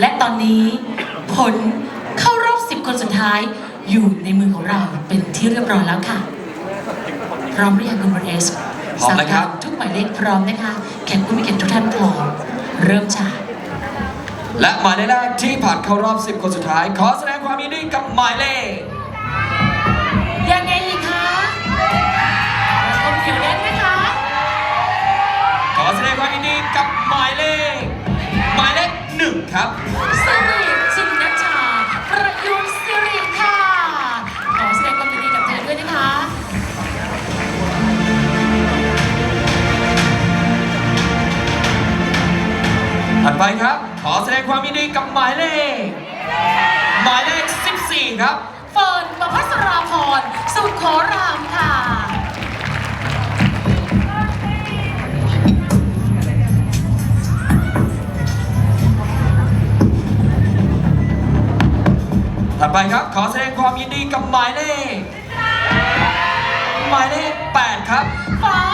และตอนนี้ผลเข้ารอบ10คนสุดท้ายอยู่ในมือของเราเป็นที่เรียบร้อยแล้วค่ะ พร้อมหรือยังคุณบอลเอสพร้อมแล้วครับสาทุกหมายเลขพร้อมนะคะ แขกผู้มีเกียรติทุกท่านพร้อม เริ่มจาก และหมายเลขแรกที่ผ่านเข้ารอบ 10 คนสุดท้าย ขอแสดงความยินดีกับหมายเลข ยังไงอีกคะคมเขียวเล่นนะคะ ขอแสดงความยินดีกับ ไปครับ ขอแสดงความยินดีกับหมายเลข หมายเลข 14 ครับ เฟิร์นประพัสราพร สุขโขรามค่ะ ถัดไปครับ ขอแสดงความยินดีกับหมายเลข หมายเลข 8 ครับฟ้า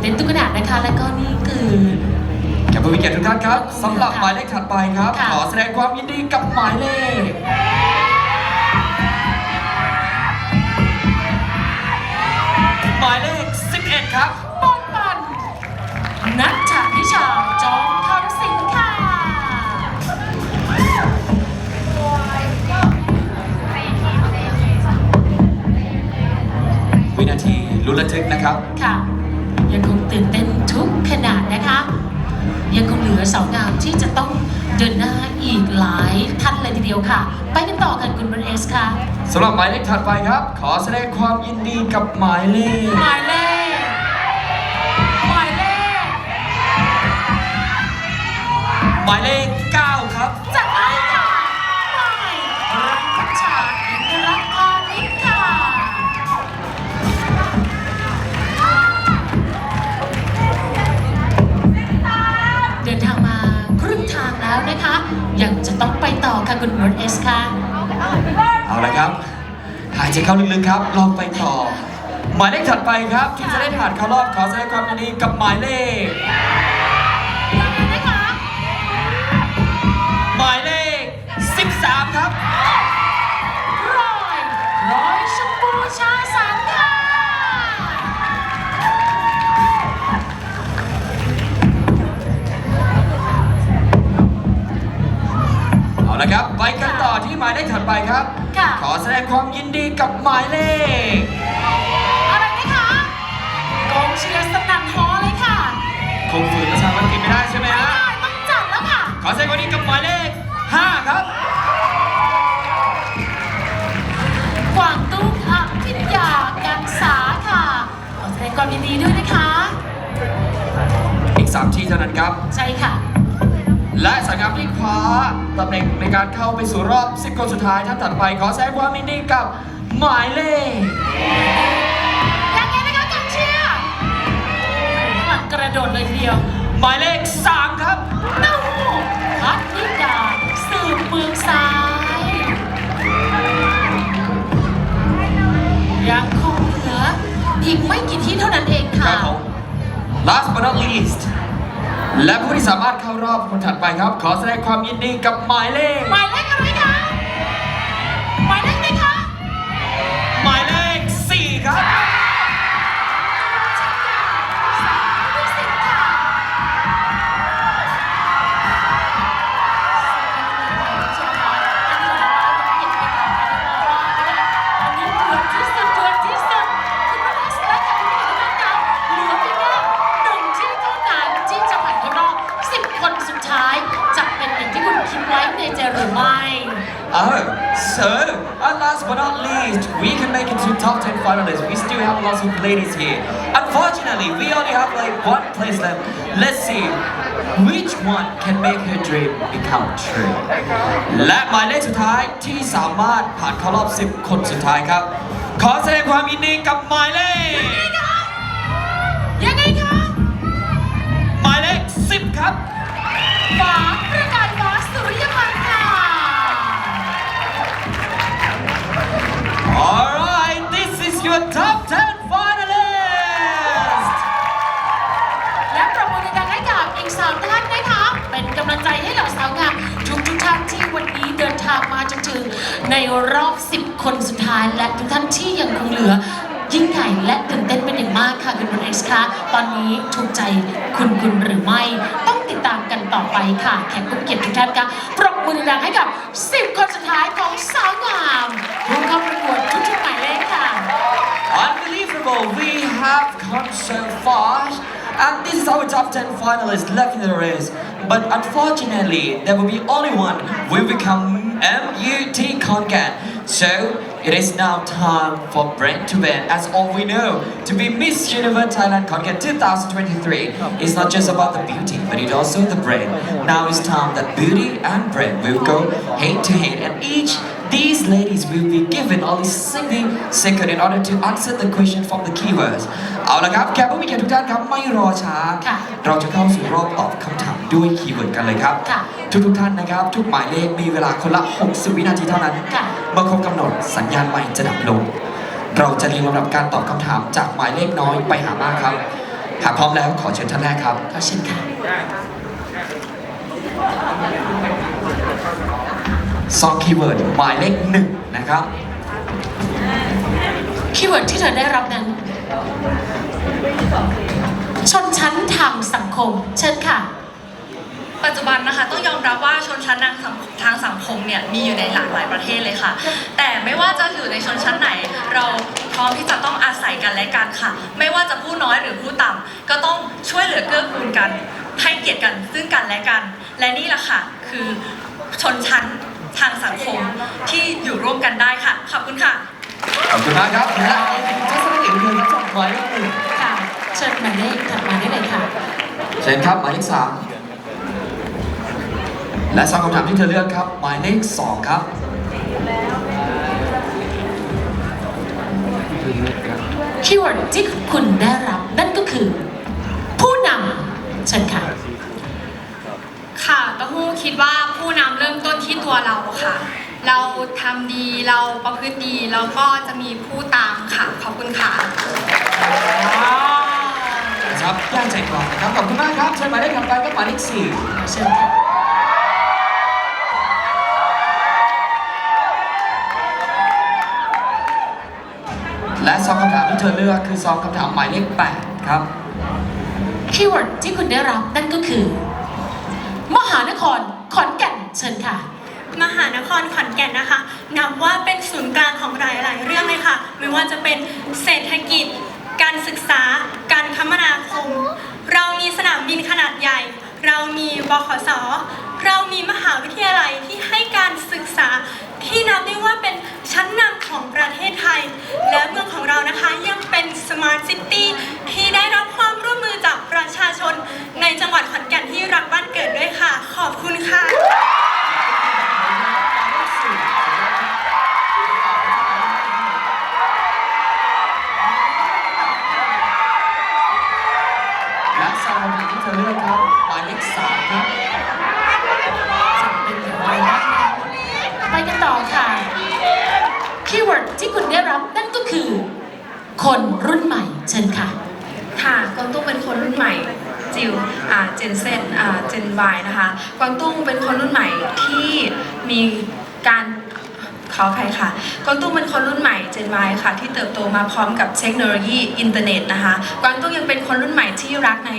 เต้นทุกขนาดนะคะ และก็นี่คือ แขกผู้มีเกียรติทุกท่านครับสำหรับหมายเลขถัดไปครับ ค่ะ ขอแสดงความยินดีกับหมายเลข หมายเลข 11 ครับ ปอนปันนัทชานิชาจอมคำสิงค่ะ วินาทีลุ้นระทึกนะครับ ค่ะ ทุกขนาดนะคะ ยังคงเหลือสาวงามที่จะต้องเดินหน้าอีกหลายท่านเลยทีเดียวค่ะ ไปกันต่อกันคุณบรเอสค่ะสำหรับหมายเลขถัดไปครับ ขอแสดงความยินดีกับหมายเลขหมายเลขหมายเลขหมายเลข คุณบรเอสค่ะ เอาละครับ หายใจเข้าลึกๆครับ ลองไปต่อ หมายเลขถัดไปครับที่จะได้ผ่านเข้ารอบขอแสดงความยินดีกับหมายเลข ความยินดีกับหมายเลข อะไรนะคะกองเชียร์สนั่นฮอเลยค่ะคงฝืนประชาธิปไตยไม่ได้ใช่ไหมไม่ฮะ ได้ต้องจัดแล้วค่ะ ขอแสดงความยินดีกับหมายเลข 5 ครับ กวางตุ้งอภิญญากันสาค่ะ ขอแสดงความยินดีด้วยนะคะ อีก 3 ที่เท่านั้นครับ ใช่ค่ะ และสายงามที่คว้าตำแหน่งในการเข้าไปสู่รอบ 10 คนสุดท้ายท่านถัดไปขอแสดงความยินดีกับหมายเลขยังไงนะคะกองเชียร์ข้างหลังกระโดดเลยทีเดียว หมายเลข 3 ครับเต้าหู้พัทธิดาสืบเมืองซ้าย ยังคงเหลืออีกไม่กี่ที่เท่านั้นเองครัค่ะบผม last but not least และผู้ที่สามารถเข้ารอบคนถัดไปครับ ขอแสดงความยินดีกับหมายเลข หมายเลขอะไร คิดไว้ในใจหรือไม่ Oh, so, and last but not least, we can make it to top 10 finalists. We still have lots of ladies here. Unfortunately, we only have like one place left. Let's see which one can make her dream become true. และหมายเลขสุดท้ายที่สามารถผ่านเข้ารอบ 10 คนสุดท้ายครับ ขอแสดงความยินดีกับหมายเลข ยังไงคะ หมายเลข 10 ครับ ฟ้าประกายฟ้าสุริยพันธ์ค่ะ your top 10 finalists และประมูลในการให้กับอีกสามท่านนะคะ เป็นกำลังใจให้เหล่าสาวงามทุกทุกท่านที่วันนี้เดินทางมาจนถึงในรอบ 10 คนสุดท้าย และทุกท่านที่ยังคงเหลือ ยิ่งใหญ่และตื่นเต้นเป็นอย่างมากค่ะคุณคุณเอ็กซ์คะตอนนี้ถูกใจคุณคุณหรือไม่ ต้องติดตามกันต่อไปค่ะ แขกผู้เกียรติทุกท่านค่ะประมือดังๆให้กับ 10 คนสุดท้ายของสาวงามผู้เข้าประกวดชุดชุดใหม่ Unbelievable, we have come so far. And this is our top 10 finalists left in the race. But unfortunately, there will be only one will become MUT Concat. So it is now time for Brent to win. As all we know, to be Miss Universe Thailand Concat 2023 is not just about the beauty, but it also the brain. Now it's time that beauty and brain will go head to head, and each these ladies will be given only 60 seconds in order to answer the question from the keywords เอาละครับแขกผู้มีเกียรติทุกท่านครับไม่รอช้า ค่ะเราจะเข้าสู่รอบตอบคำถามด้วยคีย์เวิร์ดกันเลยครับ ค่ะทุกทุกๆท่านนะครับ ทุกหมายเลขมีเวลาคนละ 60 วินาทีเท่านั้น ค่ะ เมื่อครบกำหนดสัญญาณไมค์จะดับลง เราจะเรียงลำดับการตอบคำถามจากหมายเลขน้อยไปหามากครับ หากพร้อมแล้วขอเชิญท่านแรกครับ ขอเชิญค่ะ ซองคีย์เวิร์ดหมายเลขหนึ่งนะครับ คีย์เวิร์ดที่เธอได้รับนั้น ชนชั้นทางสังคม เชิญค่ะ ปัจจุบันนะคะต้องยอมรับว่าชนชั้นทางสังทางสังคมเนี่ยมีอยู่ในหลากหลายประเทศเลยค่ะ แต่ไม่ว่าจะอยู่ในชนชั้นไหน เราพร้อมที่จะต้องอาศัยกันและกันค่ะ ไม่ว่าจะผู้น้อยหรือผู้ต่ำก็ต้องช่วยเหลือเกื้อกูลกัน ให้เกียรติกันซึ่งกันและกัน และนี่แหละค่ะ คือชนชั้น ทางสังคมที่อยู่ร่วมกันได้ค่ะ ขอบคุณค่ะ ขอบคุณมากครับและนี่คือทัศนคติของเธอครับจากหมายเลขหนึ่งค่ะเชิญหมายเลขถัดมาได้เลยค่ะเชิญครับหมายเลขสามและสองคำถามที่เธอเลือกครับ หมายเลขสองครับคีย์เวิร์ดที่คุณได้รับนั่นก็คือ ผู้นำเชิญค่ะ ค่ะเต้าหู้คิดว่าผู้นำเริ่มต้นที่ตัวเราค่ะ เราทำดีเราประพฤติดีแล้วก็จะมีผู้ตามค่ะ ขอบคุณค่ะครับย่าใจกลางนะครับขอบคุณมากครับเชิญหมายเลขถัดไปครับหมายเลขสี่เชิญค่ะและสองคำถามที่เธอเลือกคือสองคำถามหมายเลขแปดครับคีย์เวิร์ดที่คุณได้รับนั่นก็คือม หานครขอนแก่นเชิญค่ะ มหานครขอนแก่นนะคะนับว่าเป็นศูนย์กลางของหลาย ๆ เรื่องเลยค่ะ ไม่ว่าจะเป็นเศรษฐกิจ การศึกษา การคมนาคม เรามีสนามบินขนาดใหญ่ เรามีบขสเรามีมหาวิทยาลัยที่ให้การศึกษา ที่นับได้ว่าเป็นชั้นนำของประเทศไทย และเมืองของเรานะคะยังเป็นสมาร์ทซิตี้ที่ได้รับความร่วมมือจากประชาชนในจังหวัดขอนแก่นที่รักบ้านเกิดด้วยค่ะ ขอบคุณค่ะและิลเจนเซนเจนวนะคะกวางตุ้งเป็นคนรุ่นใหม่ที่มีการ ออภัยค่ะกวางตุ้งเป็นคนรุ่นใหม่เจนวค่ะ ที่เติบโตมาพร้อมกับเทคโนโลยีอินเทอร์เน็ตนะคะกวางตุ้งยังเป็นคนรุ่นใหม่ที่รักใน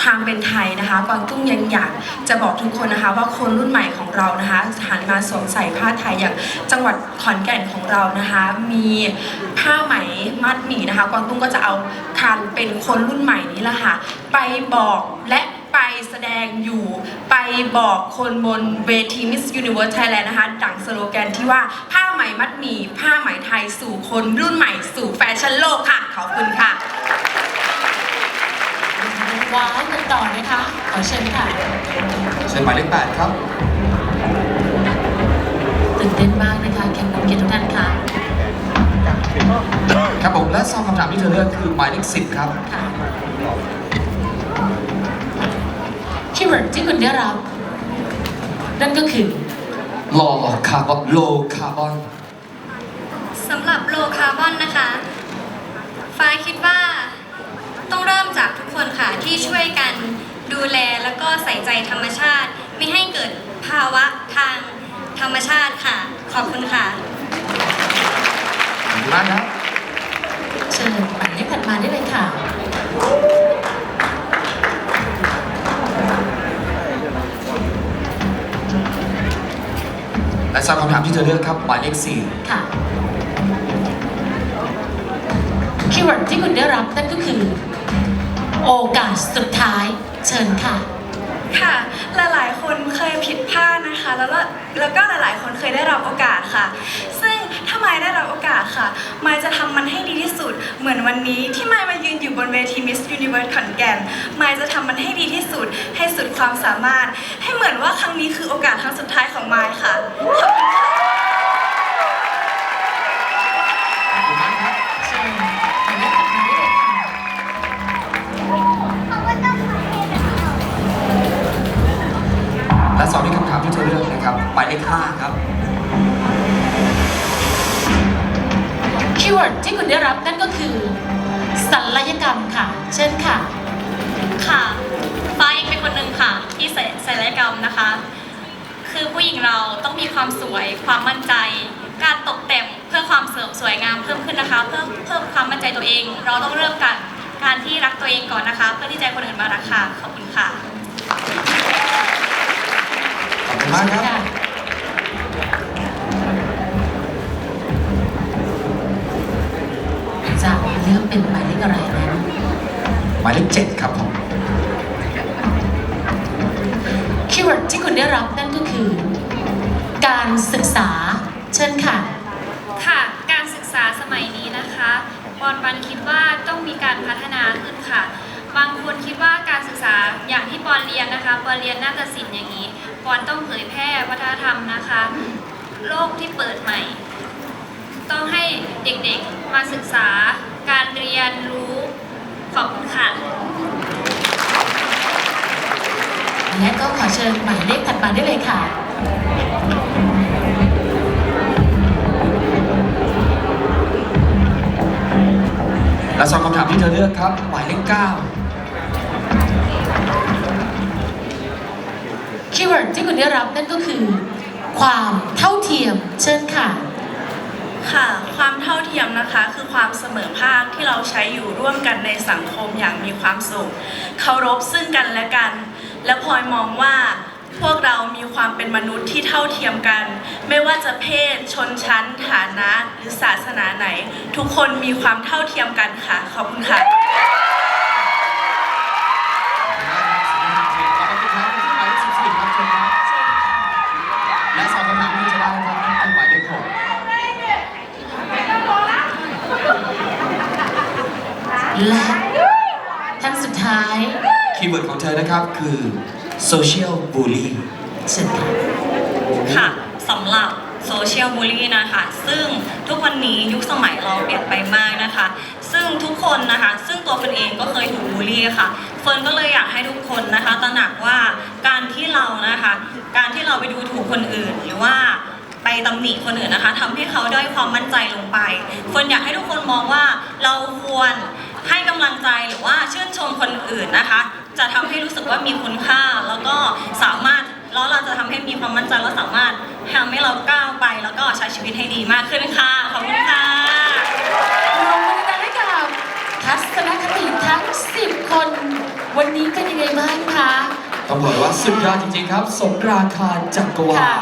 ความเป็นไทยนะคะ กวางตุ้งยังอยากจะบอกทุกคนนะคะ ว่าคนรุ่นใหม่ของเรานะคะหันมาสวมใส่ผ้าไทยอย่างจังหวัดขอนแก่นของเรานะคะ มีผ้าไหมมัดหมี่นะคะ กวางตุ้งก็จะเอาการเป็นคนรุ่นใหม่นี้แหละค่ะไปบอกและ ดงอยู่ไปบอกคนบนเวที Miss Universe Thailand นะคะ ดังสโลแกนที่ว่าผ้าไหมมัดหมี่ผ้าไหมไทยสู่คนรุ่นใหม่สู่แฟชั่นโลกค่ะ ขอบคุณค่ะว้าวกันต่อนะคะ ขอเชิญค่ะ เชิญหมายเลขแปดครับ ตื่นเต้นมากนะคะแขกรับเกียรติทุกท่านค่ะ ครับผมและสองคำถามที่เธอเลือกคือหมายเลขสิบครับ ค่ะ คีย์เวิร์ดที่คุณได้รับ นั่นก็คือ low carbon low carbon สำหรับโลคาร์บอนนะคะฟ้าคิดว่าต้องเริ่มจากทุกคนค่ะที่ช่วยกันดูแลแล้วก็ใส่ใจธรรมชาติ ไม่ให้เกิดภาวะทางธรรมชาติค่ะ ขอบคุณค่ะมากครับเชิญหมายเลขถัดมาได้เลยค่ะ และสำหรับคำถามที่เธอเลือกครับหมายเลขสี่ค่ะ คีย์เวิร์ดที่คุณได้รับนั่นก็คือ โอกาสสุดท้ายเชิญค่ะ ค่ะ หลายๆ คนเคยผิดพลาดนะคะ แล้วก็แล้วก็หลายๆ คนเคยได้รับโอกาสค่ะ ซึ่งถ้า ไมายได้รับโอกาสค่ะ ไมายจะทำมันให้ดีที่สุด เหมือนวันนี้ที่ไมายมายืนอยู่บนเวที Miss Universe ขอนแก่น ไมายจะทำมันให้ดีที่สุด ให้สุดความสามารถ ให้เหมือนว่าครั้งนี้คือโอกาสครั้งสุดท้ายของไมายค่ะขอบคุณค่ะ ขอบคุณมากครับเชิญหมายเลขถัดมาได้เลยค่ะ และสองที่คำถามที่เธอเลือกนะครับหมายเลขห้าครับ วดที่คุณได้รับนั่นก็คือศัลยกรรมค่ะ เช่นค่ะ ค่ะฟ้าเองเป็นคนหนึ่งค่ะ ที่ใส่ศัลยกรรมนะคะ คือผู้หญิงเราต้องมีความสวย ความมั่นใจ การตกแต่งเพื่อความเสริมสวยงามเพิ่มขึ้นนะคะ เพื่อเพิ่มความมั่นใจตัวเอง เราต้องเริ่มกันการที่รักตัวเองก่อนนะคะ เพื่อที่จะให้คนอื่นมารักค่ะขอบคุณค่ะขอบคุณมากครับ เลือกเป็นหมายเลขอะไรนั้นหมายเลขเจ็ดครับผมคีย์เวิร์ดที่คุณได้รับนั่นก็คือ การศึกษาเช่นค่ะ ค่ะ การศึกษาสมัยนี้นะคะปอนปันคิดว่าต้องมีการพัฒนาขึ้นค่ะ บางคนคิดว่าการศึกษาอย่างที่ปอนเรียนนะคะปอนเรียนนาฏศิลป์อย่างนี้ปอนต้องเผยแพร่วัฒนธรรมนะคะ โลกที่เปิดใหม่ ต้องให้เด็กๆมาศึกษา การเรียนรู้ ขอบคุณค่ะ และก็ขอเชิญหมายเลขถัดมาได้เลยค่ะ และสองคำถามที่เธอเลือกครับหมายเลขเก้า คีย์เวิร์ดที่คุณได้รับนั่นก็คือ ความเท่าเทียมเช่นค่ะ ค่ะ ความเท่าเทียมนะคะคือความเสมอภาคที่เราใช้อยู่ร่วมกันในสังคมอย่างมีความสุข เคารพซึ่งกันและกัน และพลอยมองว่าพวกเรามีความเป็นมนุษย์ที่เท่าเทียมกัน ไม่ว่าจะเพศ ชนชั้น ฐานะ หรือศาสนาไหน ทุกคนมีความเท่าเทียมกันค่ะ ขอบคุณค่ะและ และท่านสุดท้ายคีย์เวิร์ดของเธอนะครับคือ social bully เชิญค่ะ ค่ะสำหรับโซเชียลบูลลี่นะคะซึ่งทุกวันนี้ยุคสมัยเราเปลี่ยนไปมากนะคะ ซึ่งทุกคนนะคะ ซึ่งตัวเฟิร์นเองก็เคยถูกบูลลี่ค่ะเฟิร์นก็เลยอยากให้ทุกคนนะคะตระหนักว่าการที่เรานะคะ การที่เราไปดูถูกคนอื่น หรือว่าไปตำหนิคนอื่นนะคะทำให้เขาด้อยความมั่นใจลงไปเฟิร์นอยากให้ทุกคนมองว่า เราควรให้กำลังใจหรือว่าชื่นชมคนอื่นนะคะ จะทำให้รู้สึกว่ามีคุณค่า แล้วก็สามารถแล้วเราจะทำให้มีความมั่นใจแล้วสามารถทำให้เราก้าวไป แล้วก็ใช้ชีวิตให้ดีมากขึ้นค่ะขอบคุณค่ะ เรามาดังให้กับทัศนคติทั้ง 10 คน วันนี้เป็นยังไงบ้างคะ ต้องบอกเลยว่าสุดยอดจริงๆครับสมราคาจักรวาล ค่ะ